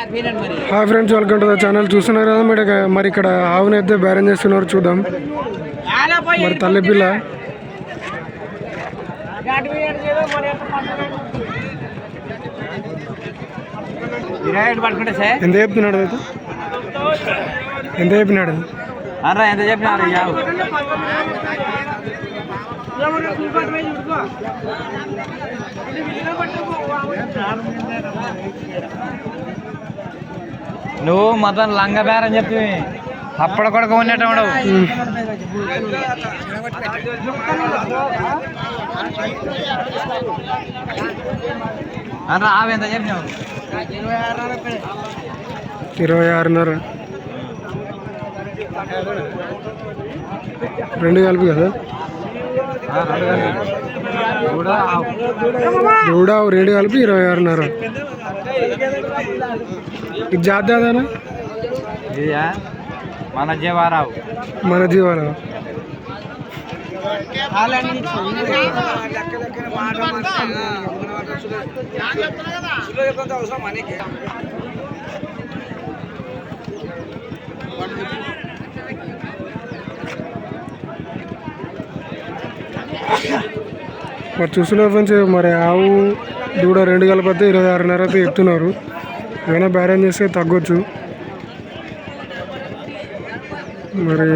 Hi friends welcome to the channel చూస్తున్నారు కదా మరి మరి ఇక్కడ ఆవుని అయితే బేరం చేస్తున్నారు చూద్దాం. మరి తల్లి పిల్ల. ఎంత చెప్తున్నాడు అయితే? ఎంత చెప్పినాడు? ఎంత చెప్పినారు నువ్వు మొత్తం లంగ బేరని చెప్పి అప్పుడు కూడా కొన్నట్టు ఉండవు అన్న చెప్పినావు? ఇరవై ఆరున్నర. రెండు కలిపి కదా? దూడ రెండు కలిపి ఇరవై ఆరున్నర. ఇది జాతేదానా మన జీవారావు. మన జీవాల మరి చూస్తున్నారు ఫ్రెండ్స్ మరి ఆవు దూడ రెండు కలిపితే ఇరవై ఆరున్నర అయితే చెప్తున్నారు ఏమైనా బ్యారేజ్ చేస్తే తగ్గొచ్చు. మరి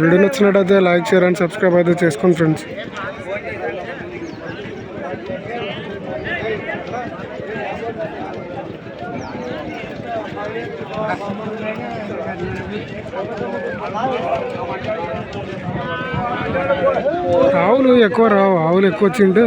వీడియో నచ్చినట్టయితే లైక్ షేర్ అండ్ సబ్స్క్రైబ్ అయితే చేసుకోండి ఫ్రెండ్స్. ఆవులు ఎక్కువ రావు. ఆవులు ఎక్కువ వచ్చింటే